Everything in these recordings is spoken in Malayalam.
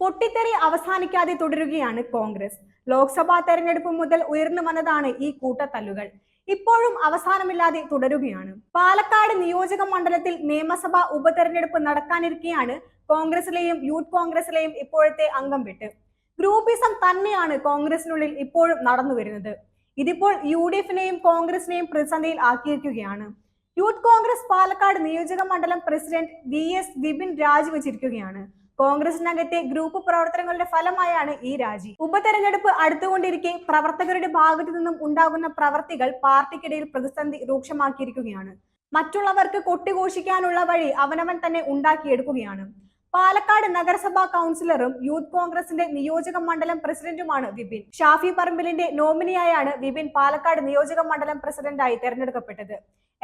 പൊട്ടിത്തെറി അവസാനിക്കാതെ തുടരുകയാണ് കോൺഗ്രസ്. ലോക്സഭാ തെരഞ്ഞെടുപ്പ് മുതൽ ഉയർന്നു വന്നതാണ് ഈ കൂട്ടത്തല്ലുകൾ. ഇപ്പോഴും അവസാനമില്ലാതെ തുടരുകയാണ്. പാലക്കാട് നിയോജക മണ്ഡലത്തിൽ നിയമസഭാ ഉപതെരഞ്ഞെടുപ്പ് നടക്കാനിരിക്കെയാണ് കോൺഗ്രസിലെയും യൂത്ത് കോൺഗ്രസിലെയും ഇപ്പോഴത്തെ അംഗം വിട്ട്. ഗ്രൂപ്പിസം തന്നെയാണ് കോൺഗ്രസിനുള്ളിൽ ഇപ്പോഴും നടന്നു വരുന്നത്. ഇതിപ്പോൾ യു ഡി എഫിനെയും കോൺഗ്രസിനെയും പ്രതിസന്ധിയിൽ ആക്കിയിരിക്കുകയാണ് യൂത്ത് കോൺഗ്രസ് പാലക്കാട് നിയോജക മണ്ഡലം പ്രസിഡന്റ് വി എസ് വിപിൻ രാജിവെച്ചിരിക്കുകയാണ്. കോൺഗ്രസിനകത്തെ ഗ്രൂപ്പ് പ്രവർത്തനങ്ങളുടെ ഫലമായാണ് ഈ രാജി. ഉപതെരഞ്ഞെടുപ്പ് അടുത്തുകൊണ്ടിരിക്കെ പ്രവർത്തകരുടെ ഭാഗത്തു നിന്നും ഉണ്ടാകുന്ന പ്രവർത്തികൾ പാർട്ടിക്കിടയിൽ പ്രതിസന്ധി രൂക്ഷമാക്കിയിരിക്കുകയാണ്. മറ്റുള്ളവർക്ക് കൊട്ടിഘോഷിക്കാനുള്ള വഴി അവനവൻ തന്നെ ഉണ്ടാക്കിയെടുക്കുകയാണ്. പാലക്കാട് നഗരസഭാ കൗൺസിലറും യൂത്ത് കോൺഗ്രസിന്റെ നിയോജക മണ്ഡലം പ്രസിഡന്റുമാണ് വിപിൻ. ഷാഫി പറമ്പിലിന്റെ നോമിനിയായാണ് വിപിൻ പാലക്കാട് നിയോജക മണ്ഡലം പ്രസിഡന്റായി തെരഞ്ഞെടുക്കപ്പെട്ടത്.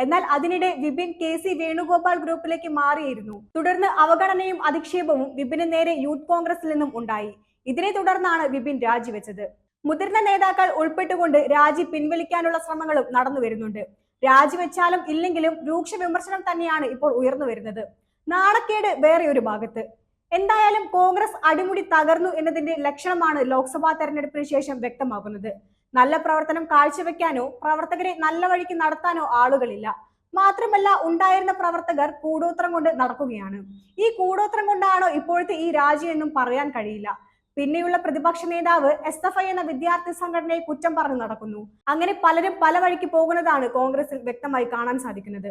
എന്നാൽ അതിനിടെ വിപിൻ കെ സി വേണുഗോപാൽ ഗ്രൂപ്പിലേക്ക് മാറിയിരുന്നു. തുടർന്ന് അവഗണനയും അധിക്ഷേപവും വിപിന് നേരെ യൂത്ത് കോൺഗ്രസിൽ നിന്നും ഉണ്ടായി. ഇതിനെ തുടർന്നാണ് വിപിൻ രാജിവെച്ചത്. മുതിർന്ന നേതാക്കൾ ഉൾപ്പെട്ടുകൊണ്ട് രാജി പിൻവലിക്കാനുള്ള ശ്രമങ്ങളും നടന്നു വരുന്നുണ്ട്. രാജിവെച്ചാലും ഇല്ലെങ്കിലും രൂക്ഷ വിമർശനം തന്നെയാണ് ഇപ്പോൾ ഉയർന്നു വരുന്നത്. നാണക്കേട് വേറെ ഒരു ഭാഗത്ത്. എന്തായാലും കോൺഗ്രസ് അടിമുടി തകർന്നു എന്നതിന്റെ ലക്ഷണമാണ് ലോക്സഭാ തെരഞ്ഞെടുപ്പിന് ശേഷം വ്യക്തമാകുന്നത്. നല്ല പ്രവർത്തനം കാഴ്ചവെക്കാനോ പ്രവർത്തകരെ നല്ല വഴിക്ക് നടത്താനോ ആളുകളില്ല. മാത്രമല്ല ഉണ്ടായിരുന്ന പ്രവർത്തകർ കൂടോത്രം കൊണ്ട് നടക്കുകയാണ്. ഈ കൂടോത്രം കൊണ്ടാണോ ഇപ്പോഴത്തെ ഈ രാജ്യം എന്നും പറയാൻ കഴിയില്ല. പിന്നെയുള്ള പ്രതിപക്ഷ നേതാവ് എസ് എഫ് ഐ എന്ന വിദ്യാർത്ഥി സംഘടനയെ കുറ്റം പറഞ്ഞു നടക്കുന്നു. അങ്ങനെ പലരും പല വഴിക്ക് പോകുന്നതാണ് കോൺഗ്രസിൽ വ്യക്തമായി കാണാൻ സാധിക്കുന്നത്.